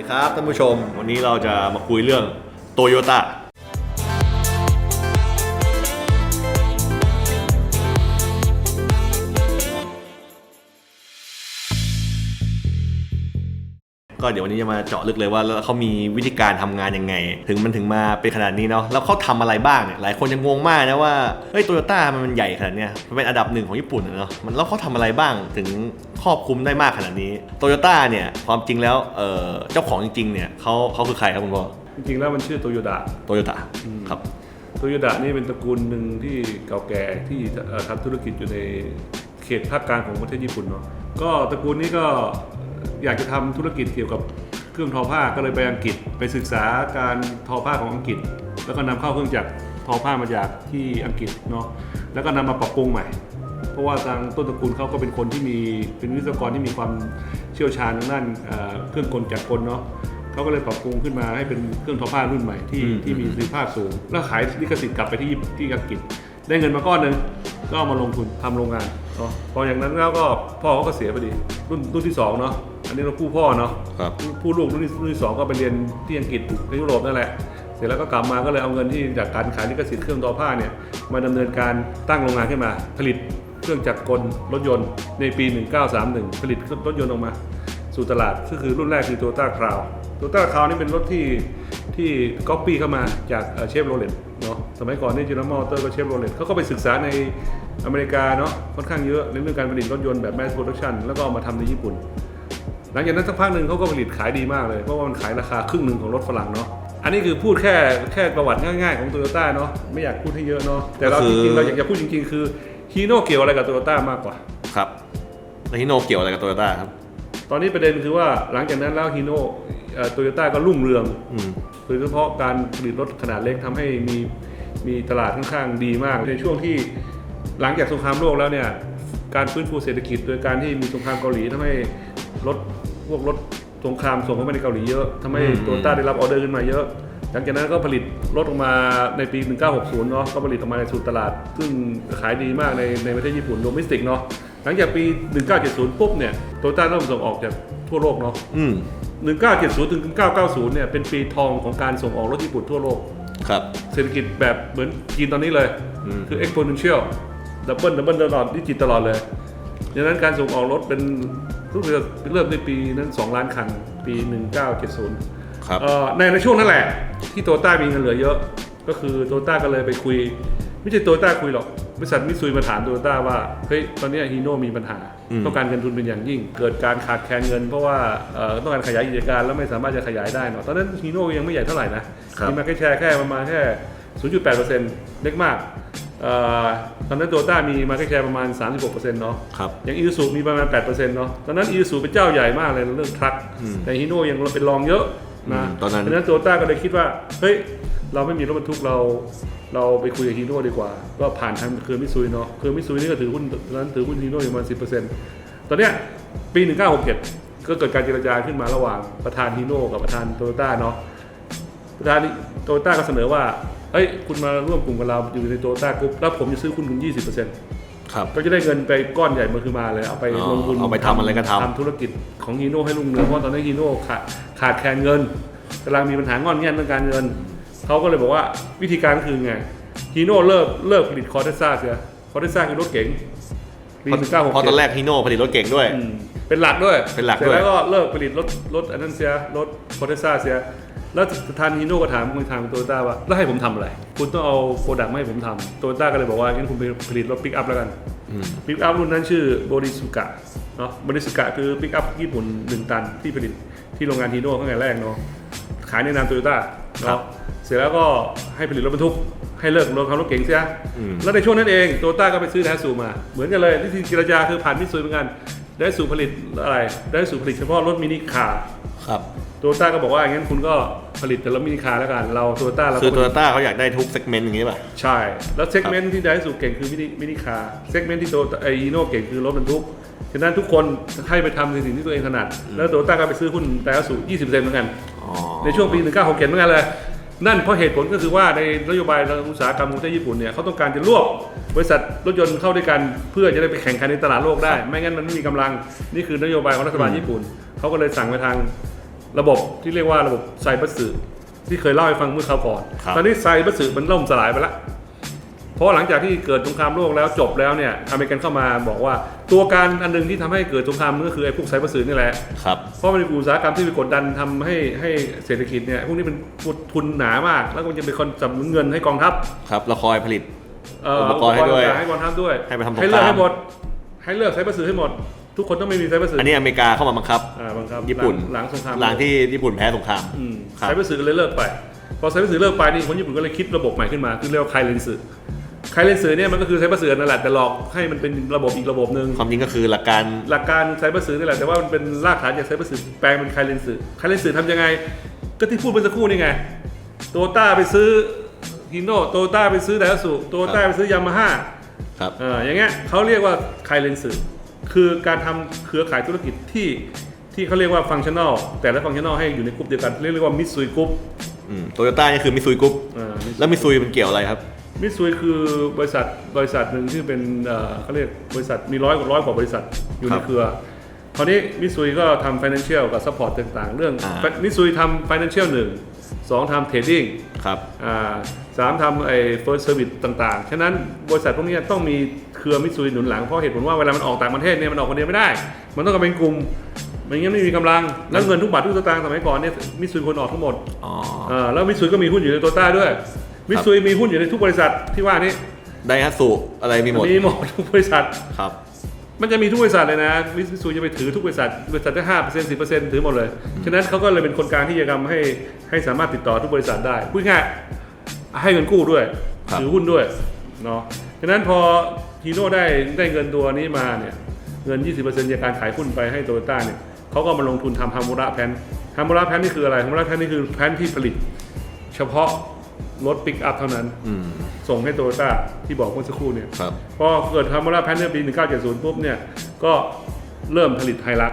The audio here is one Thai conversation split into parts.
ดีครับท่านผู้ชม วันนี้เราจะมาคุยเรื่องโตโยต้า ก็เดี๋ยววันนี้จะมาเจาะลึกเลยว่าแล้วเขามีวิธีการทำงานยังไง ถึงมันถึงมาเป็นขนาดนี้เนาะแล้วเขาทำอะไรบ้างเนี่ยหลายคนยังงงมากนะว่าเฮ้ยโตโยต้ามันใหญ่ขนาดเนี้ยมันเป็นอันดับหนึ่งของญี่ปุ่นอะเนาะมันแล้วเขาทำอะไรบ้างถึงครอบคลุมได้มากขนาดนี้โตโยต้าเนี่ยความจริงแล้วเออเจ้าของจริงๆเนี่ยเขาเขาคือใครครับคุณพ่อจริงๆแล้วมันชื่อโตโยดะโตโยต้าครับโตโยดะนี่เป็นตระกูลหนึ่งที่เก่าแก่ที่เอ่อทำธุรกิจอยู่ในเขตภาคกลางของประเทศญี่ปุ่นเนาะก็ตระกูลนี้ก็ อยากจะทำธุรกิจเกี่ยวกับเครื่องทอผ้าก็เลยไปอังกฤษไปศึกษาการทอผ้าของอังกฤษ แล้วก็นำเข้าเครื่องจักรทอผ้ามาจากที่อังกฤษเนาะแล้วก็นำมาปรับปรุงใหม่ เพราะว่าทางต้นตระกูลเขาก็เป็นคนที่มีเป็นวิศวกรที่มีความเชี่ยวชาญทางด้านเอ่อเครื่องกลจักรกลเนาะเขาก็เลยปรับปรุงขึ้นมาให้เป็นเครื่องทอผ้ารุ่นใหม่ที่อืมที่มีประสิทธิภาพสูง แล้วขายลิขสิทธิ์กลับไปที่ญี่ปุ่นที่อังกฤษ ได้เงินมาก้อนหนึ่งก็เอามาลงทุนทำโรงงาน เนาะพออย่างนั้นแล้วก็พ่อเขาก็เสียพอดีรุ่นรุ่นที่สองเนาะอันนี้เราผู้พ่อเนาะครับผู้ลูกรุ่นที่รุ่นที่สองก็ไปเรียนที่อังกฤษในยุโรปนั่นแหละ เสร็จแล้วก็กลับมาก็เลยเอาเงินที่จากการขายลิขสิทธิ์เครื่องทอผ้าเนี่ยมาดำเนินการตั้งโรงงานขึ้นมา ผลิตเครื่องจักรกลรถยนต์ในปี 1931 ผลิตรถยนต์ออกมา สู่ตลาดก็คือรุ่นแรกคือ Toyota Crown Toyota Crown นี่เป็นรถที่ที่ก๊อปปี้เข้ามาจากเชฟโรเลตเนาะสมัยก่อนนี่จีนมอเตอร์ก็เชฟโรเลตเขาก็ไปศึกษาในอเมริกาเนาะค่อนข้างเยอะในเรื่องการผลิตรถยนต์แบบ mass production แล้วก็เอามาทำในญี่ปุ่น หลังจากนั้นสักพักหนึ่งเขาก็ผลิตขายดีมากเลยเพราะว่ามันขายราคาครึ่งหนึ่งของรถฝรั่งเนาะอันนี้คือพูดแค่แค่ประวัติง่ายๆของโตโยต้าเนาะไม่อยากพูดให้เยอะเนาะแต่เราก็คือจริงๆเราอยากจะพูดจริงๆ คือฮีโน่เกี่ยวอะไรกับโตโยต้ามากกว่าครับแล้วฮิโนเกี่ยวอะไรกับโตโยต้าครับตอนนี้ประเด็นคือว่าหลังจากนั้นแล้วฮีโน่ โตโยต้าก็รุ่งเรืองอืมโดยเฉพาะการผลิตรถขนาดเล็กทำให้มีมีตลาดค่อนข้างดีมาก ในช่วงที่หลังจากสงครามโลกแล้วเนี่ยการฟื้นฟูเศรษฐกิจ โดยการที่มีสงครามเกาหลีทำให้รถพวกรถสงครามส่งเข้ามาในเกาหลีเยอะทำให้อืมโตโยต้าได้รับออเดอร์ขึ้นมาเยอะหลังจากนั้นก็ผลิตรถออกมาในปี 1960 เนาะก็ผลิตออกมาในสู่ตลาด ซึ่งขายดีมากในในประเทศญี่ปุ่นโดมิสติกเนาะหลังจากปี 1970 ปุ๊บเนี่ยโตโยต้าเริ่มส่งออกจากทั่วโลกเนาะอืม 1970ถึง1990เนี่ยเป็นปีทองของการส่งออกรถญี่ปุ่นทั่วโลก ครับ เศรษฐกิจแบบเหมือนจีนตอนนี้เลย อืม คือ exponential ดับเบิลดับเบิลตลอดดิจิตตลอดเลยดังนั้นการส่งออกรถเป็นรู้สึกเริ่มในปีนั้น 2 ล้านคัน ปี 1970 ครับ เอ่อในในช่วงนั้นแหละที่โตต้ามีเงินเหลือเยอะ ก็คือโตต้าก็เลยไปคุย ไม่ใช่โตต้าคุยหรอก บริษัทมิตซุยมาถามโตต้าว่า เฮ้ย ตอนเนี้ฮีโน่มีปัญหาอืมต้องการเงินทุนเป็นอย่างยิ่ง เกิดการขาดแคลนเงินเพราะว่าเอ่อต้องการขยายกิจการแล้วไม่สามารถจะขยายได้เนาะตอนนั้นฮีโน่ยังไม่ใหญ่เท่าไหร่นะครับมีมาร์เก็ตแชร์แค่ประมาณแค่ 0.8%เล็กมากเอ่อตอนนั้นโตต้ามีมาร์เก็ตแชร์ประมาณ 36%เนาะครับอย่างอีซูมีประมาณ 8%เนาะตอนนั้นอีซูเป็นเจ้าใหญ่มากเลยเรื่องทรัคอืมแต่ฮีโน่ยังเป็นรองเยอะ นะอืมตอนนั้นดังนั้นโตต้าก็เลยคิดว่า เฮ้ย เราไม่มีรถบรรทุกเรา เราไปคุยกับฮีโน่ดีกว่า ก็ผ่านทางเครือมิตซุยเนาะ เครือมิตซุยนี่ก็ถือหุ้นตอนนั้นถือหุ้นฮีโน่อยู่ประมาณ10%ตอนเนี้ยปี 1967 ก็เกิดการเจรจาขึ้นมาระหว่างประธานฮีโน่กับประธานโตโยต้าเนาะ ประธานโตโยต้าก็เสนอว่า เฮ้ย คุณมาร่วมกลุ่มกับเราอยู่ในโตโยต้ากรุ๊ปแล้วผมจะซื้อคุณคุณ 20% ครับ ก็จะได้เงินไปก้อนใหญ่มาคือมาเลยเอาไปอ๋อลงทุนเอาไปทำอะไรก็ทำ ทำธุรกิจของฮีโน่ให้รุ่งเรืองเพราะตอนนี้ฮีโน่ขาดขาดแคลนเงินกำลังมีปัญหางอนแง่นเรื่องการเงินเขาก็เลยบอกว่าวิธีการก็คือไงฮีโน่เลิกเลิกผลิตคอร์เทซ่าเสียคอร์เทซ่าคือรถเก๋งปีเพราะหนึ่งเก้าหกเพราะตอนแรกฮิโนผลิตรถเก่งด้วยเป็นหลักด้วยเป็นหลักสร็จด้วยแล้วก็เลิกผลิตรถรถอันนั้นเสียรถคอร์เทซ่าเสีย แล้วทานฮีโน่ก็ถามคุณทางโตโยต้าว่าแล้วให้ผมทำอะไร คุณต้องเอาโปรดักต์มาให้ผมทำโตโยต้าก็เลยบอกว่างั้นคุณไปผลิตรถปิกอัพแล้วกันอืม ปิกอัพรุ่นนั้นชื่อโบริสุกะเนาะโบริสุกะคือปิกอัพญี่ปุ่นหนึ่งตันที่ผลิตที่โรงงานฮีโน่ตั้งแต่แรกเนาะขายในนามโตโยต้าครับเนาะเสร็จแล้วก็ให้ผลิตรถบรรทุก ให้เลิกรถทำรถเก๋งเสียอืม แล้วในช่วงนั้นเองโตโยต้าก็ไปซื้อไดสูมา เหมือนกันเลยวิธีเจรจาคือผ่านมิตซุยเหมือนกันไดสูผลิตอะไรไดสูผลิตเฉพาะรถมินิคาร์ ครับ โตโยต้าก็บอกว่างั้นคุณก็ผลิตแต่รถมินิคาร์แล้วกัน เราโตโยต้าเราคือก็โตโยต้าเขาอยากได้ทุกเซกเมนต์อย่างนี้ป่ะ ใช่ แล้วเซกเมนต์ที่ไดสูเก่งคือมินิมินิคาร์เซกเมนต์ที่โตไออีโน่เก่งคือรถบรรทุกฉะนั้นทุกคนให้ไปทำในสิ่งที่ตัวเองถนัด แล้วโตโยต้าก็ไปซื้อหุ้นไดสู20%เหมือนกันอ๋อในช่วงปี 1967เหมือนกันเลยนั่นเพราะเหตุผลก็คือว่าในนโยบายทางอุตสาหกรรมของประเทศญี่ปุ่นเนี่ยเขาต้องการจะรวบบริษัทรถยนต์เข้าด้วยกันเพื่อจะได้ไปแข่งขันในตลาดโลกได้ ไม่งั้นมันไม่มีกำลังนี่คือนโยบายของรัฐบาลญี่ปุ่นเขาก็เลยสั่งไปทาง ระบบที่เรียกว่าระบบไซบัสสึที่เคยเล่าให้ฟังเมื่อคราวก่อน ครับ ตอนนี้ไซบัสสึมันล่มสลายไปแล้ว เพราะหลังจากที่เกิดสงครามโลกแล้วจบแล้วเนี่ยอเมริกันเข้ามาบอกว่าตัวการอันหนึงที่ทำให้เกิดสงครามก็คือไอ้พวกไซบัสสึนี่แหละ ครับ เพราะมันเป็นอุตสาหกรรมที่ไปกดดันทำให้ให้เศรษฐกิจเนี่ยพวกนี้เป็นทุนหนามาก แล้วก็มันจะเป็นคนสนับสนุนเงินให้กองทัพ ครับเราคอยผลิต เอ่ออุปกรณ์ให้ด้วยต่างๆให้กองทัพด้วยให้ไปทำสงครามให้เลิกให้หมดให้เลิกไซบัสสึให้หมด ทุกคนต้องไม่มีไซบัสสึอันนี้อเมริกาเข้ามาบังคับอ่าบังคับญี่ปุ่นหลังหลังสงครามหลังที่ญี่ปุ่นแพ้สงครามอืมครับไซบัสสึก็เลยเลิกไป พอไซบัสสึเลิกไปนี่คนญี่ปุ่นก็เลยคิดระบบใหม่ขึ้นมาคือเรียกว่าไคเลนสึไคเลนสึเนี่ยมันก็คือไซบัสสึนั่นแหละแต่หลอกให้มันเป็นระบบอีกระบบหนึ่ง ความจริงก็คือหลักการ หลักการไซเบอร์สื่อนี่แหละแต่ว่ามันเป็นรากฐานจากไซเบอร์สื่อแปลงเป็นไคเลนสื่อไคเลนสื่อทำยังไง ก็ที่พูดเมื่อสักครู่นี่ไงโตต้าไปซื้อฮิโน่โตต้าไปซื้อไดฮัตสุโตต้าไปซื้อยามาฮ่าครับ เอออย่างเงี้ยเขาเรียกว่าไคเลนสื่อ คือการทำเครือข่ายธุรกิจที่ที่เขาเรียกว่าฟังชั่นอลแต่ละฟังชั่นอลให้อยู่ในกลุ่มเดียวกันเรียกว่ามิตซุยกรุ๊ปโตโยต้านี่คือมิซุยกรุ๊ปอ่าแล้วมิซุยมันเกี่ยวอะไรครับมิตซุยคือบริษัทบริษัทหนึ่งที่เป็นเอ่อเขาเรียกบริษัทมีร้อยกว่าร้อยกว่าบริษัทอยู่คในรับเครือคราวนี้มิตซุยก็ทำ financial กับ support ต่างๆ เรื่องอ่ามิตซุยทำ financial หนึ่ง สองทำ trading ครับ อ่าสามทำไอ้ first service ต่างๆ ฉะนั้นบริษัทพวกนี้ต้องมีเครือมิตซุยหนุนหลัง เพราะเหตุผลว่าเวลามันออกต่างประเทศเนี่ยมันออกคนเดียวไม่ได้ มันต้องเป็นกลุ่มไม่งั้นไม่มีกำลัง แล้วเงินทุกบาททุกสตางค์สมัยก่อนเนี่ยมิตซุยคนออกทั้งหมดอ๋อ อ่าแล้วมิตซุยก็มีหุ้นอยู่ในโตต้าด้วย มิตซุยมีหุ้นอยู่ในทุกบริษัทที่ว่านี้ไดฮัตสุอะไรมีหมด มีหมดทุกบริษัท ครับ มันจะมีทุกบริษัทเลยนะมิตซูจะไปถือทุกบริษัทบริษัทได้ห้าเปอร์เซ็นต์สิบเปอร์เซ็นต์ถือหมดเลย ฉะนั้นเขาก็เลยเป็นคนกลางที่จะทำให้ให้สามารถติดต่อทุกบริษัทได้พูดง่ายๆให้เงินกู้ด้วยครับ ถือหุ้นด้วยเนาะฉะนั้นพอฮีโน่ได้ได้เงินตัวนี้มาเนี่ยเงิน 20%จากการขายหุ้นไปให้โตโยต้าเนี่ยเขาก็มาลงทุนทำฮามูระแพนฮามูระแพนนี่คืออะไรฮามูระแพนนี่คือแพนที่ผลิต เฉพาะ รถปิกอัพเท่านั้น อืม ส่งให้โตโยต้าที่บอกเมื่อสักครู่เนี่ยครับ พอเกิดทำมาราแพนเนอร์ปี 1970 ปุ๊บเนี่ย ก็เริ่มผลิตไฮรัก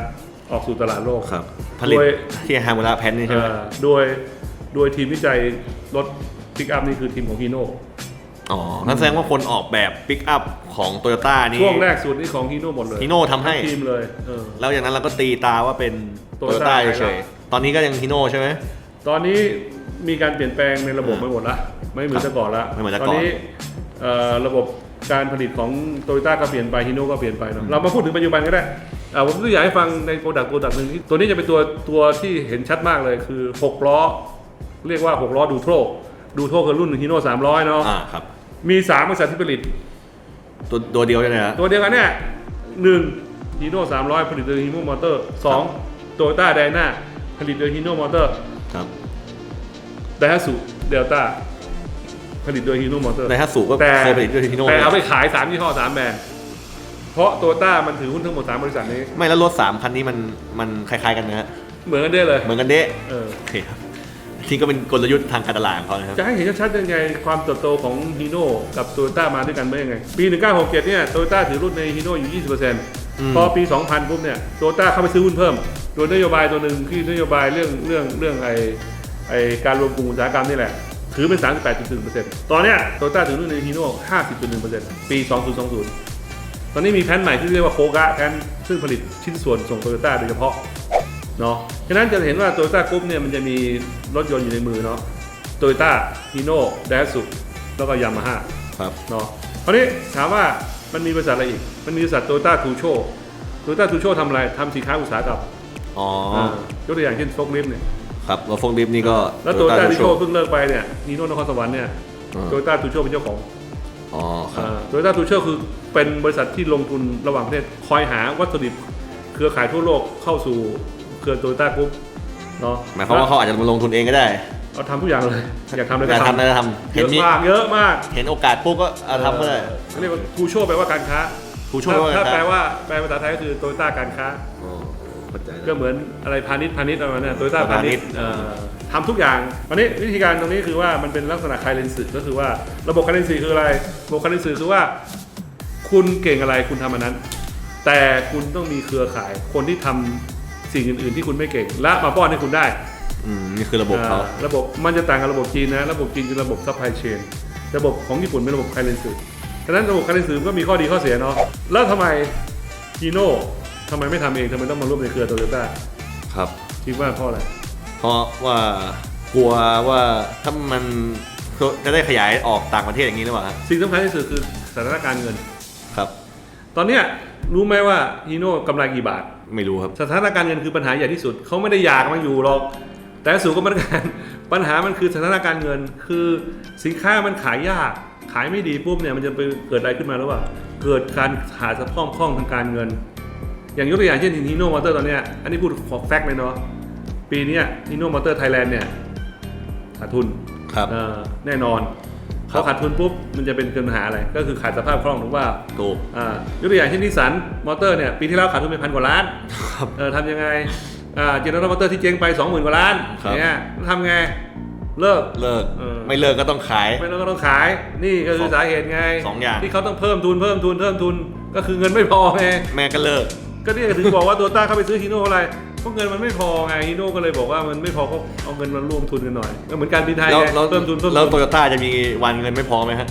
ออกสู่ตลาดโลก ครับ ผลิตโดย ที่ฮามูระแพนนี่ใช่ไหมเอ่อโดยโดยทีมวิจัยรถปิกอัพนี่คือทีมของฮีโน่อ๋อนั่นแสดงว่าคนออกแบบปิกอัพของโตโยต้านี่ ช่วงแรกสุดนี่ของฮีโน่หมดเลยฮิโน่ทำให้ทีมเลยเออ แล้วอย่างนั้นเราก็ตีตาว่าเป็นโตโย Toyota ต้า Hilux เฉยๆตอนนี้ก็ยังฮิโน่ใช่ไหม ตอนนี้ มีการเปลี่ยนแปลงในระบบอ่าไปหมดละไม่เหมือนแต่ก่อนละไม่เหมือนแต่ตก่ออนนนี้เอ่อระบบการผลิตของโตโยต้าก็เปลี่ยนไปฮีโน่ก็เปลี่ยนไปเนอะเรามาพูดถึงปัจจุบันก็ได้อ่าผมตัวอย่างให้ฟังในโปรดักต์โปรดักต์หนึ่งที่ตัวนี้จะเป็นตัวตัวที่เห็นชัดมากเลยคือ6ล้อ เรียกว่า 6 ล้อดูโทรดูโทรคือรุ่นฮีโน่300 เนาะอ่าครับ มี 3 บริษัทที่ผลิต ตัวตัวเดียวใช่ไหมฮะ ตัวเดียวกันเนี่ยหนึ่งฮีโน่300ผลิตโดยฮีโน่มอเตอร์สองโตโยต้าไดนาผลิตโดยฮีโน่มอเตอร์ครับ ไดฮัตสุเดลต้าผลิตโดยฮีโน่มอเตอร์ไดฮัตสุก็แต่เคยผลิตด้วยฮิโน่แต่เอาไปขาย 3 ยี่ห้อ 3 แบรนด์เพราะโตโยต้ามันถือหุ้นทั้งหมด 3 บริษัทนี้ ไม่แล้วรถสามคันนี้มันมันคล้ายๆกันนะฮะเหมือนกันได้เลยเหมือนกันเด้เออโอเคครับที่ก็เป็นกลยุทธ์ทางการตลาดของเขานะครับ จะให้เห็นชัดๆยังไงความเติบโตของฮีโน่กับโตโยต้ามาด้วยกันได้ยังไง ปี 1967 เนี่ยโตโยต้าถือรุ่นในฮีโน่อยู่20%พอปี 2000ปุ๊บเนี่ยโตโยต้าเข้าไปซื้อหุ้นเพิ่ม โดยนโยบายตัวหนึ่งคือนโยบายเรื่องเรื่องเรื่องไอ ไอการรวมกลุ่มอุตสาหกรรมนี่แหละ ถือเป็น 38.1%ตอนเนี้ยโตโยต้าถือรุ่นในฮีโน่50.1%ปี 2020 ตอนนี้มีแพนใหม่ที่เรียกว่าโคกะแพนซึ่งผลิตชิ้นส่วนส่งโตโยต้าโดยเฉพาะเนาะฉะนั้นจะเห็นว่าโตโยต้ากรุ๊ปเนี่ยมันจะมีรถยนต์อยู่ในมือเนาะโตโยต้าฮีโน่ไดสุแล้วก็ยามาฮ่าครับเนาะคราวนี้ถามว่ามันมีบริษัทอะไรอีก มันมีบริษัทโตโยต้าทูโชโตโยต้าทูโชทำอะไรทำสินค้าอุตสาหกรรมอ๋อยกตัวอย่างเช่นโฟกลิฟต์เนี่ย ครับรถฟงดิฟนี่ก็แล้วโตโยต้า Toyota ทูโช Tucson เพิ่งเลิกไปเนี่ยฮีโน่นครสวรรค์เนี่ยอ่าโตโยต้าทูโชเป็นเจ้าของอ๋อครับโตโยต้าทูโชคือเป็นบริษัทที่ลงทุนระหว่างประเทศคอยหาวัตถุดิบเครือข่ายทั่วโลกเข้าสู่เครือโตโยต้ากรุ๊ปเนาะหมายความว่าเขาอาจจะมาลงทุนเองก็ได้เอาทำทุกอย่างเลยอยากทำอะไรอยากก็ทำอะไรทำก็ทำเยเห็นอะมีมากเยอะมาก เห็นโอกาสปุ๊บก็เอาทำก็ได้เขาเรียกว่าทูโชแปลว่าการค้าผู้ช่วยว่าไงถ้าครับแปลว่าแปลภาษาไทยก็คือโตโยต้าการค้าอ๋อ เข้าใจก็แล้ว เหมือนอะไรพาณิชย์พาณิชย์อะไรประมาณเนี้โตโยต้าพาพาณิณิชชย์ย์ เอ่อทำทุกอย่างวันนี้วิธีการตรงนี้คือว่ามันเป็นลักษณะคายเลนส์ก็คือว่าระบบคายเลนส์คืออะไรระบบคายเลนส์คือว่า คุณเก่งอะไรคุณทำอันนั้น แต่คุณต้องมีเครือข่ายคนที่ทำสิ่งอื่น ๆ ที่คุณไม่เก่ง และมาป้อนให้คุณได้ อืมนี่คือระบบเขา อ่าระบบมันจะต่างกับระบบจีนนะ ระบบจีนคือระบบซัพพลายเชนระบบของญี่ปุ่นเป็นระบบไคเลนสืฉะนั้นระบบไคเลนสืก็มีข้อดีข้อเสียเนาะแล้วทำไมฮีโน่ ทำไมไม่ทำเองทำไมต้องมาร่วมในเครือโตโยต้าครับ คิดว่าเพราะอะไรเพราะว่ากลัวว่าถ้ามันจะได้ขยายออกต่างประเทศอย่างนี้หรือเปล่าครับสิ่งสำคัญที่สุดคือสถานการณ์เงิน ครับ ตอนเนี้ยรู้ไหมว่าฮีโน่กำไรกี่บาท ไม่รู้ครับ สถานการณ์เงินคือปัญหาใหญ่ที่สุด เขาไม่ได้อยากมาอยู่หรอก แต่สู่ก็เหมือนกัน ปัญหามันคือสถานการณ์เงิน คือสินค้ามันขายยาก ขายไม่ดีปุ๊บเนี่ยมันจะไปเกิดอะไรขึ้นมาหรือเปล่า เกิดการขาดสะพ้องคล่องทางการเงิน อย่างยกตัวอย่างเช่นฮีโน่มอเตอร์ตอนเนี้ยอันนี้พูดของแฟกต์เลยเนาะปีเนี้ฮีโน่มอเตอร์ไทยแลนด์เนี่ยขาดทุนครับเออแน่นอนคพรับอขาดทุนปุ๊บมันจะเป็นปัญหาอะไร ก็คือขาดสภาพคล่องถูกป่ะถูกอ่ายกตัวอย่างเช่นนิสสันมอเตอร์เนี่ยปีที่แล้วขาดทุนไปพันกว่าล้านครับเออทำยังไงอ่าเจนเนอเรลมอเตอร์ที่เจ๊งไป 20,000กว่าล้านครับเนี่ยทำไงเลิกเลิกเออไม่เลิกก็ต้องขาย ไม่แล้วก็ต้องขาย นี่ก็คือสองสาเหตุไงสองอย่างที่เขาต้องเพิ่มทุนเพิ่มทุนเพิ่มทุน ก็คือเงินไม่พอไงแม่ก็เลิก ก็เนี่ยถึงบอกว่าตัวต้าเข้าไปซื้อฮีโน่อะไรเพราะเงินมันไม่พอไงฮีโน่ก็เลยบอกว่ามันไม่พอก็เอาเงินมารวมทุนกันหน่อยก็เหมือนการบินไทยแล้วไงแล้วเพิ่มทุนเพิ่มแล้วทุโตนโยต้าจะมีวันเงินไม่พอไหมฮะ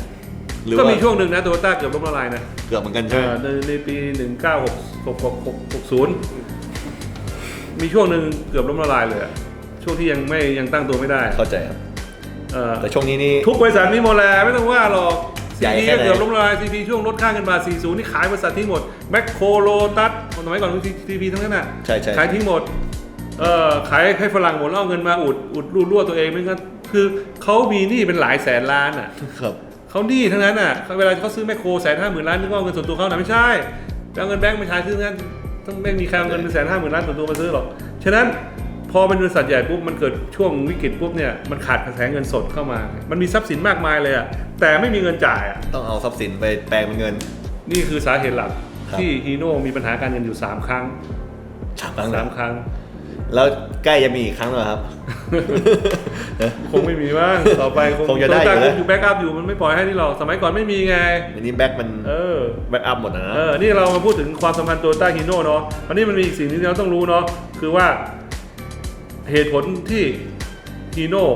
หรือก็ว่ามีช่วงหนึ่งนะโตโยต้าเกือบล้มละลายนะเกือบเหมือนกันเอใช่ไหม อในในปี 1960 มีช่วงหนึ่งเกือบล้มละลายเลยอะช่วงที่ยังไม่ยังตั้งตัวไม่ได้เข้าใจครับ เออแต่ช่วงนี้นี่ทุกบริษัทมีหมดแหละไม่ต้องว่าหรอก ใหญ่ซีพีแค่ก็ไหน เกือบล้มละลายซีพีช่วงลดค่าเงินบาท 40 นี่ขายบริษัททิ้งหมด แมคโครโลตัสสมัยก่อนคือซีพีทั้งนั้นน่ะใช่ใช่ ขายทิ้งหมดเอ่อขายให้ฝรั่งหมดแล้วเอาเงินมาอุดอุดรูรั่วตัวเองไม่งั้นคือเขามีหนี้เป็นหลายแสนล้านอะ ครับ เขาหนี้ทั้งนั้นอะเวลาเขาซื้อแมคโครแสนห้าหมื่นล้านนึกว่าเอาเงินส่วนตัวเขานะไม่ใช่ไปเอาเงินแบงก์มาใช้ซื้องั้นต้องไม่มีใครเอาเงินเป็นแสนห้าหมื่นล้านส่วนตัวมาซื้อหรอก ฉะนั้นพอเป็นบริษัทใหญ่ปุ๊บมันเกิดช่วงวิกฤตปุ๊บเนี่ยมันขาดกระแสเงินสดเข้ามา มันมีทรัพย์สินมากมายเลยอะ แต่ไม่มีเงินจ่ายอะ ต้องเอาทรัพย์สินไปแปลงเป็นเงิน นี่คือสาเหตุหลัก ครับ ที่ฮีโน่มีปัญหาการเงินอยู่ 3 ครั้งสามครั้งสามครั้ง แล้วใกล้จะมีอีกครั้งแล้วครับ คงไม่มีบ้างต่อไปคงคงจะได้อยู่โตนะต้าอยู่แบ็กอัพอยู่มันไม่ปล่อยให้นี่หรอกสมัยก่อนไม่มีไงอันนี้แบ็คมันเออ แบ็คอัพหมดนะเออ นี่เรามาพูดถึงความสัมพันธ์โตโยต้าฮีโน่เนาะอันนี้มันมีอีกสิ่งที่เราต้องรู้เนาะ คือว่าเหตุผลที่ฮีโน่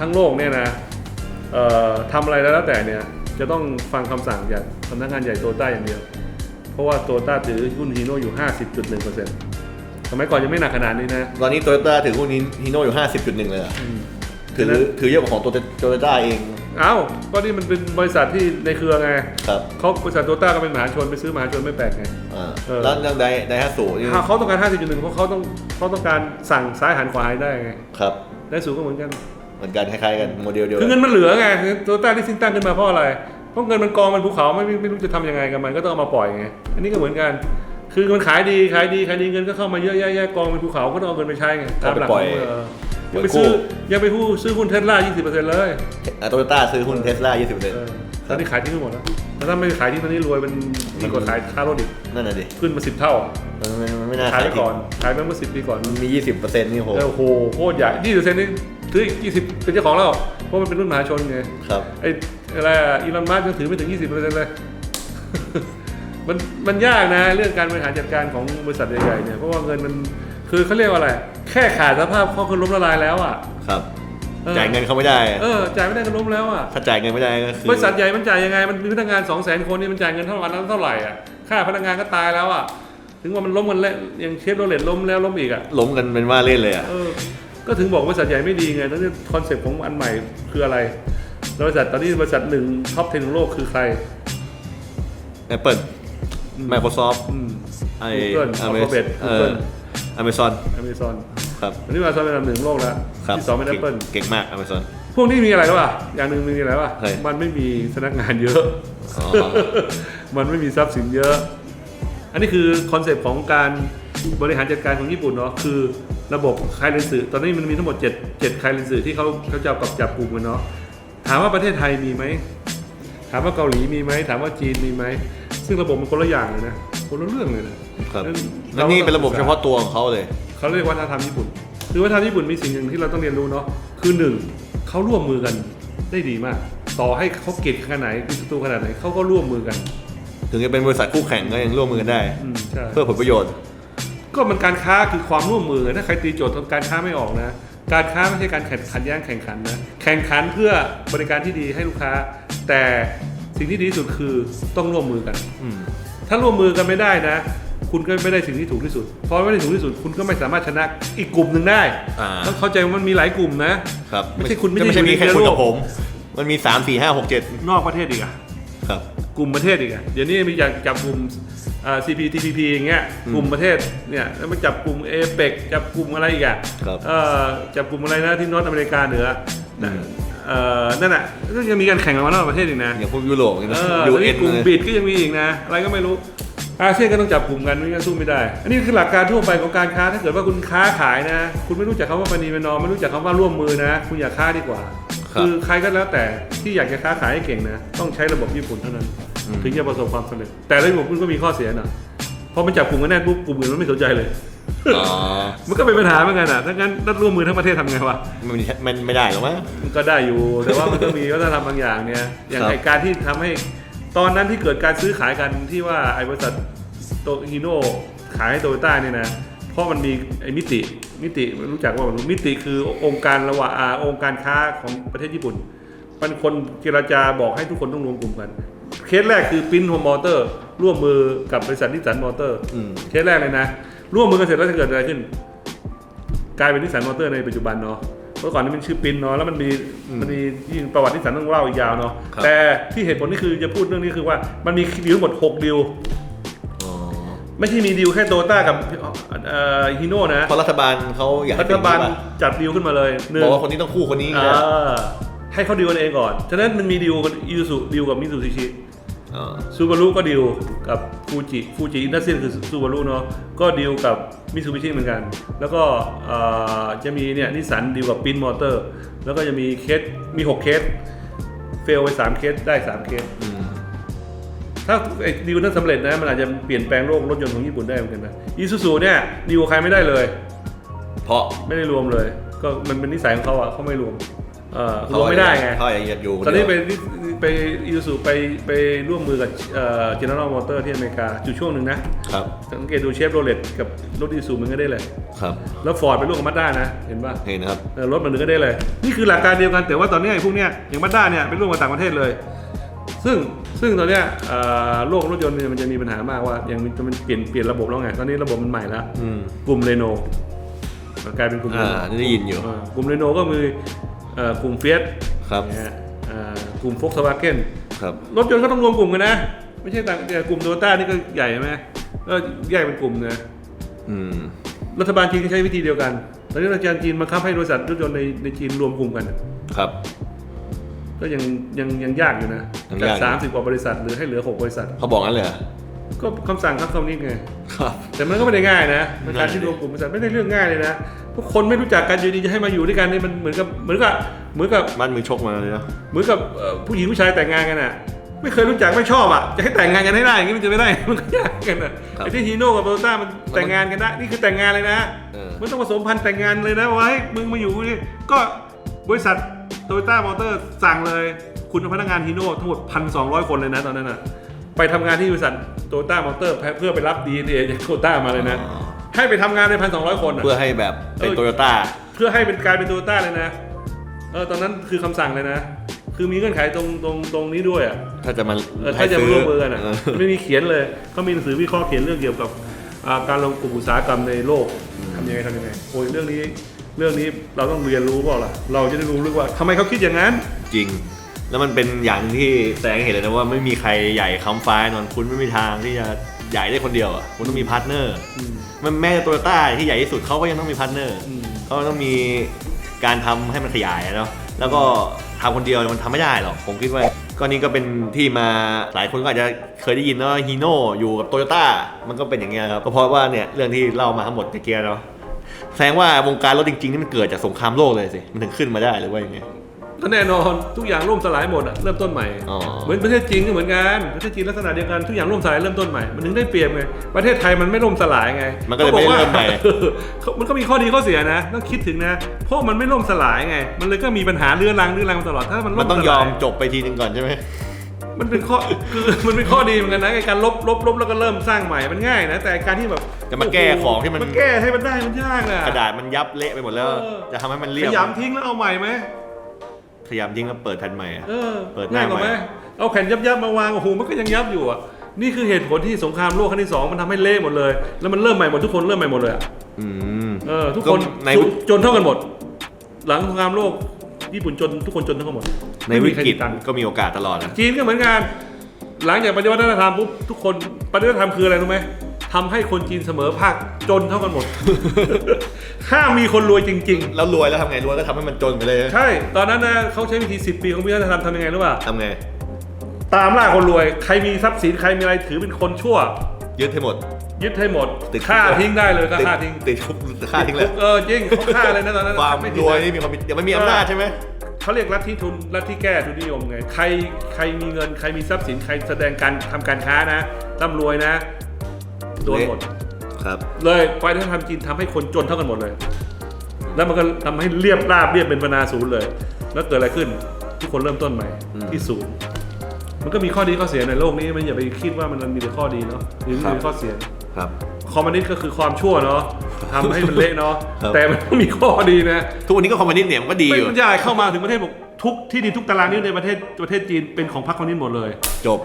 ทั้งโลกเนี่ยนะเอ่อ ทำอะไรแล้วแต่เนี่ยจะต้องฟังคำสั่งจากสำนักงานใหญ่โตโยต้าอย่างเดียว เพราะว่าโตโยต้าถือหุ้นฮีโน่อยู่ 50.1%สมัยก่อนยังไม่หนักขนาดนี้นะ ตอนนี้โตโยต้าถือหุ้นฮีโน่อยู่ 50.1 เลยเหรอถือฉะนั้นถือเยอะกว่าของโตโยต้าเองเอ้าก็นี่มันเป็นบริษัทที่ในเครือไงครับเขาบริษัทโตโยต้าก็เป็นมหาชนไปซื้อมหาชนไม่แปลกไงอ่าเออแล้วเรื่องไดไดฮัตสูนี่เขาต้องการ 50.1 เพราะเขาต้องเขาต้องการสั่งซ้ายหันขวาให้ได้ไง ครับได้สูงก็เหมือนกัน เหมือนกันคล้ายๆกันโมเดลเดียวคือกัเงินนมันเหลือไงโตโยต้าที่สิ้นตั้งขึ้นมาเพราะอะไร เพราะเงินมันกองมันภูเขาไม่ไม่ไม่รู้จะทำยังไงกับมันก็ต้องเอามาปล่อยไง อันนี้ก็เหมือนกัน คือมันขายดีขายดีขายดีเงินก็เข้ามาเยอะแยะแยะกองเป็นภูเขาก็ต้องเอาเงินไปใช้ไงตามหลักของเออยังไปซื้อยังไปหุ้ซื้อหุ้นเทสลา20%เลยโตโยต้าซื้อหุ้นเทสลา20%เออตอนนี้ขายทิ้งไปหมดแล้วแล้วถ้าไม่ขายทิ้งตอนนี้รวยเป็นยิ่งกว่าขายค่ารถอีกนั่นน่ะดิขึ้นมาสิบเท่า มันไม่มันไม่น่าขายขายไปทิ้ก่งอน ขายไปเมื่อสิบปีก่อน มันมี 20%นี่โหแล้วโอ้โหโคตรใหญ่ยี่สิบเซนนี่ ซื้อยี่สิบเป็นเจ้าของแล้วเพราะมันเป็นรุ่นมหาชนไงครับ ไอ้อะไรอะอีลอนมัสก์ยังถือไม่ถึงยี่สิบเปอร์เซ็นต์เลย มันมันยากนะเรื่องการบริหารจัดการของบริษัทใหญ่ๆเนี่ยเพราะว่าเงินมันคือเขาเรียกว่าอะไร แค่ขาดสภาพคล่องคือล้มละลายแล้วอะ ครับ เออ จ่ายเงินเขาไม่ได้ เออจ่ายไม่ได้ก็ล้มแล้วอะ ถ้าจ่ายเงินไม่ได้ก็คือบริษัทใหญ่มันจ่ายยังไง มันมีพนักงานสองแสนคนนี่มันจ่ายเงินเท่าวันละเท่าไหร่อะ ค่าพนักงานก็ตายแล้วอะ ถึงว่ามันล้มกันแล้วยังเชฟโรเลตล้มแล้วล้มอีกอะ ล้มกันเป็นว่าเล่นเลยอะ เออ ก็ถึงบอกบริษัทใหญ่ไม่ดีไงแล้วนี่คอนเซ็ปต์ของอันใหม่คืออะไรแล้วบริษัทตอนนี้บริษัทหนึ่งท็อป10ของโลกคือใคร Apple อืม Microsoft อืม ไอ Google อเม Alphabet เออ Google Amazon Amazon ครับอันนี้มาซอนเป็นอันดับหนึ่งของโลกแล้วครับที่สองเป็น Apple เก่งมาก Amazon พวกนี้มีอะไรหรือเปล่าอย่างหนึ่งมีอะไรวะเฮ้ย มันไม่มีพนักงานเยอะ อ๋อ มันไม่มีทรัพย์สินเยอะ อันนี้คือคอนเซปต์ของการบริหารจัดการของญี่ปุ่นเนาะคือ ระบบคายเรนสึตอนนี้มันมีทั้งหมด7 7คายเรนสึที่เขาเขาจะเอากับจับกลุ่มกันเนาะถามว่าประเทศไทยมีไหมถามว่าเกาหลีมีไหมถามว่าจีนมีไหมซึ่งระบบมันคนละอย่างเลยนะคนละเรื่องเลยนะครับนั้นแล้วนี่เป็นระบบเฉพาะตัวของเขาเลยเขาเรียกวัฒนธรรมญี่ปุ่นคือวัฒนธรรมญี่ปุ่นมีสิ่งหนึ่งที่เราต้องเรียนรู้เนาะคือหนึ่งเขาร่วมมือกันได้ดีมาก ต่อให้เขาเก่งขนาดไหนคือศัตรูขนาดไหนเขาก็ร่วมมือกัน ถึงจะเป็นบริษัทคู่แข่งก็ยังร่วมมือกันได้อืมใช่เพื่อผลประโยชน์ ก็มันการค้าคือความร่วมมือ ถ้าใครตีโจทย์การค้าไม่ออกนะ การค้าไม่ใช่การแข่งขันแย่งแข่งขันนะ แข่งขันเพื่อบริการที่ดีให้ลูกค้า แต่สิ่งที่ดีที่สุดคือต้องร่วมมือกันอืมถ้าร่วมมือกันไม่ได้นะ คุณก็ไม่ได้สิ่งที่ถูกที่สุด เพราะไม่ได้ถูกที่สุดคุณก็ไม่สามารถชนะอีกกลุ่มหนึ่งได้อ่า ต้องเข้าใจว่ามันมีหลายกลุ่มนะ ครับไม่ใช่คุณไม่ใช่ไม่ใช่มีแค่อยู่ในคุณโลกักบผม มันมีสามสี่ห้าหกเจ็ดนอกประเทศอีกอะ ครับ กลุ่มประเทศอีกอะเดี๋ยวนี้มีอย่างจับกลุ่มอ่า CPTPP อย่างเงี้ยอืมกลุ่มประเทศเนี่ยแล้วมาจับกลุ่มเอเปกจับกลุ่มอะไรอีกอะครับเอ่อจับกลุ่มอะไรนะที่นอตอเมริกาเหนืออมเอ่อนั่นน่ะก็ยังมีการแข่งกันมานอกประเทศอีกนะอย่างพวกยุโรปอย่างเอเงี้ยอยูแล้วเอ็นี่นกลุ่มบิดก็ยังมีอีกนะ อะไรก็ไม่รู้อาเซียนก็ต้องจับกลุ่มกันไม่งั้นสู้ไม่ได้ อันนี้คือหลักการทั่วไปของการค้า ถ้าเกิดว่าคุณค้าขายนะ คุณไม่รู้จักคำว่าปณีประนอมไม่รู้จักคำว่าร่วมมือนะ คุณอย่าค้าดีกว่าครับคือใครก็แล้วแต่ที่อยากจะค้าขายให้เก่งนะ ต้องใช้ระบบญี่ปุ่นเท่านั้นอืม ถึงจะประสบความสำเร็จ แต่ระบบมันก็มีข้อเสียนะพอมันจับกลุ่มกันแน่นปุ๊บกลุ่มอื่นมันไม่สนใจเลย อ๋อมันก็เป็นปัญหาเหมือนกันอะถ้างั้นถ้าร่วมมือทั้งประเทศทำไงวะ มันมันไม่ได้หรอกมั้ง มันก็ได้อยู่ แต่ว่ามันก็มีวัฒนธรรมบางอย่างเนี่ย อย่างครับไอการที่ทำให้ตอนนั้นที่เกิดการซื้อขายกันที่ว่าไอ้บริษัทโตฮิโน่ขายให้โตโยต้าเนี่ยนะ เพราะมันมีไอ้มิติ มิติรู้จักว่ามิติคือองค์การระหว่างอาองค์การค้าของประเทศญี่ปุ่น มันคนเจรจาบอกให้ทุกคนต้องรวมกลุ่มกัน เคสแรกคือปิ้นโฮมมอเตอร์ ร่วมมือกับบริษัทนิสสันมอเตอร์อืม เคสแรกเลยนะ ร่วมมือกันเสร็จแล้วจะเกิดอะไรขึ้น กลายเป็นนิสสันมอเตอร์ในปัจจุบันเนาะเมื่อก่อนนี่มันชื่อปินเนาะแล้วมันมีอืมมันมียิ่งประวัตินิสสันต้องเล่าอีกยาวเนาะครับ แต่ที่เหตุผลนี่คือจะพูดเรื่องนี้คือว่ามันมีดีลทั้งหมด6ดีลอ๋อไม่ใช่มีดีลแค่โตต้ากับเอ่อฮิโน่นะเพราะรัฐบาลเขาอยากให้รัเป็ฐนบาลอย่งนี้ป่ะจัดดีลขึ้นมาเลยหนึ่ง บอกว่าคนนี้ต้องคู่คนนี้อ่เนี่ยา ให้เขาดีลกันเองก่อน ฉะนั้นมันมีดีลกับยูสุดีลกับมิตซูบิชิอ๋อซูบารุก็ดีลกับฟูจิฟูจิอินดัสเซียคือซูบารุเนาะก็ดีลกับมิตซูบิชิเหมือนกัน แล้วก็เอ่อจะมีเนี่ยนิสสันดีลกับปินมอเตอร์ แล้วก็จะมีเคสมี 6 เคสเฟลไป3เคสได้ 3 เคสอืมถ้าไอ้ดีลนั้นสำเร็จนะมันอาจจะเปลี่ยนแปลงโลกรถยนต์ของญี่ปุ่นได้เหมือนกันนะอีซูซูเนี่ยดีลกับใครไม่ได้เลย เพราะไม่ได้รวมเลย ก็มันเป็นนิสัยของเขาอะเขาไม่รวม เอ่อรวมไม่ได้ไงเขาอยากอยู่คตอนนี้เดียวไปไปอีซูซูไปไปร่วมมือกับเอ่อ General Motor ที่อเมริกาอยู่ช่วงหนึ่งนะครับสังเกตดูเชฟโรเลตกับรถอีซูมันก็ได้เลย ครับ แล้วฟอร์ดไปร่วมกับมาด้านะ เห็นป่ะเห็นนะครับเออรถมันหนึ่งก็ได้เลย นี่คือหลักการเดียวกันแต่ว่าตอนนี้ไอ้พวกเนี้ยอย่างมาด้าเนี่ยไปร่วมกับต่างประเทศเลย ซึ่งซึ่งตอนเนี้ยเอ่อโลกรถยนต์เนี่ยมันจะมีปัญหามากว่ายังมันมันเปลี่ยนเปลี่ยนระบบแล้วไงตอนนี้ระบบมันใหม่แล้วอืมกลุ่มเรโนกลายเป็นกลุ่มอ่า Renault นี่ได้ยินอยู่อ่ากลุ่มเรโนก็มีเอ่อ กลุ่มเฟียสครับนะฮะอ่ากลุ่มโฟกสวาเกนครับ รถยนต์ก็ต้องรวมกลุ่มกันนะ ไม่ใช่ต่างแต่กลุ่มโตโยต้านี่ก็ใหญ่ใช่ไหมก็แยกเป็นกลุ่มนะ อืม รัฐบาลจีนก็ใช้วิธีเดียวกัน ตอนนี้รัฐบาลจีนบังคับให้บริษัทรถยนต์ในในจีนรวมกลุ่มกัน ครับ ก็ยังยังยังยากอยู่นะยังจากยากอยู่ สามสิบกว่าบริษัทหรือให้เหลือหกบริษัทเขาบอกงั้นเลยเหรอ ก็คำสั่งครับคำนี้ไงครับ แต่มันก็ไม่ได้ง่ายนะในนั่นการสิที่รวมกลุ่มบริษัทไม่ได้เรื่องง่ายเลยนะทุกคนไม่รู้จักกันอยู่ดีจะให้มาอยู่ด้วยกันนี่มันเหมือนกับเหมือนกับเหมือนกับมันมือชกมาเลยเนาะเหมือนกับเอ่อผู้หญิงผู้ชายแต่งงานกันอะ ไม่เคยรู้จักไม่ชอบอะจะให้แต่งงานกันให้ได้อย่างนี้มันจะไม่ได้มันก็ยากกันอะไอ้ที่ฮีโน่กับโตโยต้ามันแต่งงานกันได้นี่คือแต่งงานเลยนะเออมันต้องผสมพันธุ์แต่งงานเลยนะว่าให้มึงมาอยู่นี่ก็บริษัทโตโยต้ามอเตอร์สั่งเลย คุณพนักงานฮีโน่ทั้งหมดพันสองร้อยคนเลยนะตอนนั้นอะ ไปทำงานที่บริษัทโตโยต้ามอเตอร์เพื่อไปรับดีเอจากโตโยต้ามาเลยนะอ๋อให้ไปทำงานในพันสองร้อยคนอะเพื่อให้แบบเป็นเออ โตโยต้า เพื่อให้เป็นกลายเป็นโตโยต้าเลยนะ เออตอนนั้นคือคำสั่งเลยนะ คือมีเงื่อนไขตรงตรงตรงนี้ด้วยอะถ้าจะมาเออถ้าจะมาร่วมมือกันอะเไม่มีเขียนเลยเขามีหนังสือวิเคราะห์เขียนเรื่องเกี่ยวกับอ่าการลงกลุ่มอุตสาหกรรมในโลกทำยังไงทำยังไงโอ้ยเรื่องนี้ เรื่องนี้เราต้องเรียนรู้เปล่าล่ะ เราจะได้รู้เรื่องว่าทำไมเขาคิดอย่างนั้น จริง แล้วมันเป็นอย่างที่แสดงให้เห็นเลยนะว่าไม่มีใครใหญ่ค้ำฟ้านอนคุณไม่มีทางที่จะใหญ่ได้คนเดียวอะคุณต้องมีพาร์ทเนอร์มันแม้โตโยต้าที่ใหญ่ที่สุดเขาก็ยังต้องมีพาร์ทเนอร์อืมเขาต้องมีการทำให้มันขยายเนาะแล้วก็ทำคนเดียวมันทำไม่ได้หรอกผมคิดว่าก็นี่ก็เป็นที่มาหลายคนก็อาจจะเคยได้ยินว่าฮีโน่อยู่กับโตโยต้ามันก็เป็นอย่างเงี้ยครับก็เพราะว่าเนี่ยเรื่องที่เล่ามาทั้งหมดตะเกียเนาะแสดงว่าวงการรถจริงๆนี่มันเกิดจากสงครามโลกเลยสิมันถึงขึ้นมาได้หรือว่ายังไง ก็แน่นอนทุกอย่างร่วมสลายหมดอะเริ่มต้นใหม่ อ๋อ เหมือนประเทศจีนก็เหมือนกันประเทศจีนลักษณะเดียวกันทุกอย่างร่วมสลายเริ่มต้นใหม่มันถึงได้เปรียบไงประเทศไทยมันไม่ร่วมสลายไงมันก็เลยไม่ขาบอกว่าเริ่มใหม่เขามันก็มีข้อดีข้อเสียนะต้องคิดถึงนะ เพราะมันไม่ร่วมสลายไง มันเลยก็มีปัญหาเรื้อรังเรื้อรังมาตลอดถ้ามันร่มัวนมต้องสยลาอมจบไปทีนึงก่อนใช่ไหม มันเป็นข้อคือมันเป็นข้อดีเหมือนกันนะไอ้การลบลบลบแล้วก็เริ่มสร้างใหม่มันง่ายนะ แต่การที่แบบจะมาแก้ของที่มัน มาแก้ให้มันได้มันยากนะกระดาษมันยับเละไปหมดแล้วเออจะทำให้มันขเรียบยำทิ้งแล้วเอาใหม่ไหม ขยำทิ้งแล้วเปิดแผ่นใหม่อะ เออเปิดหน้าง่ายกว่าไหมใหม่ เอาแผ่นยับยับๆมาวางโอ้โหมันก็ยังยับอยู่อะนี่คือเหตุผลที่สงครามโลกครั้งที่สองมันทำให้เละหมดเลย แล้วมันเริ่มใหม่หมดทุกคนเริ่มใหม่หมดเลยอะอืมเออทุกคนในจนจนเท่ากันหมด หลังสงครามโลกญี่ปุ่นจนทุกคนจนเท่ากันหมดในไม่วิมีใครกฤตมีตังค์ ก็มีโอกาสตลอดนะ จีนก็เหมือนกัน หลังจากปฏิวัติวัฒนธรรมปุ๊บทุกคนปฏิวัติธรรมคืออะไรรู้ไหม ทำให้คนจีนเสมอภาคจนเท่ากันหมดห้ามมีคนรวยจริง แล้วรวยแล้วทำไงรวยก็ทำให้มันจนไปเลยๆ ใช่ ตอนนั้นนะเขาใช้วิธี 10 ปีของวิวัฒนธรรมทำยังไงรู้ป่ะทำไง ตามล่าคนรวย ใครมีทรัพย์สินใครมีอะไรถือเป็นคนชั่ว ยึดให้หมด ยึดให้หมดติดคุก ฆ่าทิ้งได้เลยก็ฆ่าทิ้งติดคุกฆ่าทิ้งเลยเออจริงเขาฆ่าเลยนะตอนนั้นความไม่รผิดวยนะนี่มีความผิดเดี๋ยวมันมีอำนาจใช่ไหมเขาเรียกลัทธิทุนลัทธิแก้ทุนนิยมไงใครใครมีเงินใครมีทรัพย์สินใครแสดงการทำการค้านะร่ำรวยนะ โดนหมด ครับ เลยไฟที่ทำจีนทำให้คนจนเท่ากันหมดเลย แล้วมันก็ทำให้เรียบราบเรียบเป็นบรรณาศูนย์เลย แล้วเกิดอะไรขึ้น ทุกคนเริ่มต้นใหม่อืมที่ศูนย์ มันก็มีข้อดีข้อเสียในโลกนี้มันอย่าไปคิดว่ามันมีแต่ข้อดีเนาะหรือครับมีข้อเสีย ครับ คอมมิวนิสต์ก็คือความชั่วเนาะทำให้มันเละเนาะ ครับ แต่มันต้องมีข้อดีนะ ทุกวันนี้ก็คอมมิวนิสต์เนี่ยมันก็ดีไม่อยู่มันใหญ่เข้ามาถึงประเทศบอกทุกที่ดินทุกตารางนิ้วในประเทศประเทศจีนเป็นของพรรคคอมมิวนิสต์หมดเลย จบ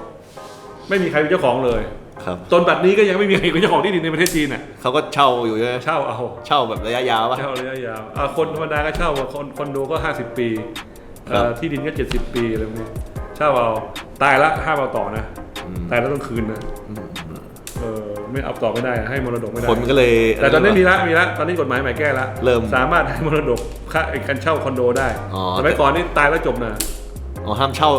ไม่มีใครเป็นเจ้าของเลย ครับจนบัดนี้ก็ยังไม่มีใครเป็นเจ้าของที่ดินในประเทศจีนน่ะเขาก็เช่าอยู่ใช่ไหมเช่าเอาเช่าแบบระยะยาวป่ะ เช่าระยะยาวอ่าคนธรรมดาก็เช่าคนคอนโดก็ 50 ปีครับ เอ่อที่ดินก็ 70 ปีอะไรพวกนี้เช่าเอาตายละห้ามเอาต่อนะอืมตายแล้วต้องคืนนะเออไม่เอาต่อไม่ได้ให้มรดกไม่ได้ คนมันก็เลย แต่ตอนนี้มีละมีละตอนนี้กฎหมายใหม่แก้ละเริ่มสามารถให้มรดกค่าไอ้การเช่าคอนโดได้อ๋อ สมัยก่อนนี่ตายแล้วจบนะอ๋อห้ามเช่า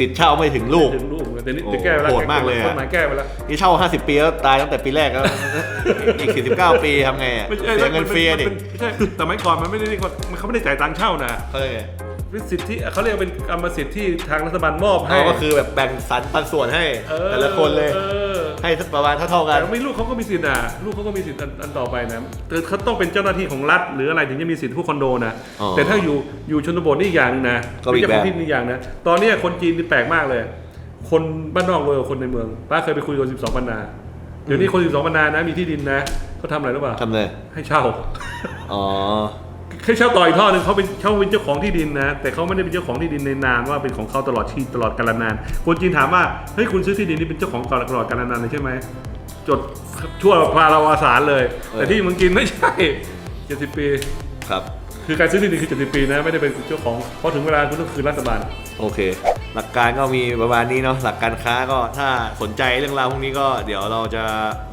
สิทธิ์เช่าไม่ถึงลูก ถึงลูกแต่นี่โอ้จะแก้ไปแล้วโหดมากเลยอะ กฎหมายแก้ไปแล้ว นี่เช่า 50 ปีแล้วตายตั้งแต่ปีแรกแล้ว อีก 49 ปีทำไงอะไม่ใช่เสียเงินฟรีอะดิมันไม่ใช่สมัยก่อนมันไม่ได้มันเขาไม่ได้จ่ายตังค์เช่านะเขาเรียกไงเป็นสิทธิเขาเรียกว่าเป็นกรรมสิทธิ์ที่ทางรัฐบาลมอบอ๋ให้อก็คือแบบแบ่งสรรปันส่วนให้ เออแต่ละคนเลยออ ให้ประมาณเท่าๆกัน แต่ไม่ลูกเขาก็มีสิทธิ์อะลูกเขาก็มีสิทธิ์อันอันต่อไปนะแต่เขาต้องเป็นเจ้าหน้าที่ของรัฐ หรืออะไรถึงจะมีสิทธิ์ผู้คอนโดนะอ๋อแต่ถ้าอยู่อยู่ชนบทนี่อีกอย่างนะก็อีกเป็นเจ้าของแบบที่นี่อย่างนะตอนเนี้ยคนจีนนี่แปลกมากเลย คนบ้านนอกรวยกว่าคนในเมืองป้าเคยไปคุยกับ12ปันนาเดี๋ยวนี้คน12ปันนานะมีที่ดินนะเขาทำอะไรรู้ป่ะทำเลยให้เช่า อ๋อ ให้เช่าต่ออีกทอดหนึงเขาเป็นเขาเป็นเจ้าของที่ดินนะ แต่เขาไม่ได้เป็นเจ้าของที่ดินในนามว่าเป็นของเขาตลอดชีพตลอดกาลนาน คนจีนถามว่าเฮ้ยคุณซื้อที่ดินนี่เป็นเจ้าของตลอดกาลนานเลยใช่ไหมจดชั่วพาราวาสารเลย แต่ที่เมืองจีนไม่ใช่70ปี ครับ คือการซื้อที่ดินคือ70ปีนะไม่ได้เป็นเจ้าของพอถึงเวลาคุณต้องคืนรัฐบาล โอเค หลักการก็มีประมาณนี้เนาะหลักการค้าก็ถ้าสนใจเรื่องราวพวกนี้ก็เดี๋ยวเราจะ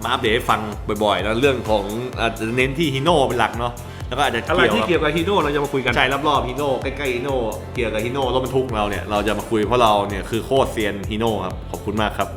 มาอัปเดตให้ฟังบ่อยๆแล้วเรื่องของอาจจะเน้นที่ฮีโน่เป็นหลักเนาะ แล้วก็อาจจะอะไรเกี่ยวที่กับเกี่ยวกับฮีโน่เราจะมาคุยกันใช่รอบๆฮีโน่ใกล้ๆฮีโน่เกี่ยวกับฮีโน่รถบรรทุกเราเนี่ยเราจะมาคุยเพราะเราเนี่ยคือโคตรเซียนฮีโน่ครับขอบคุณมากครับ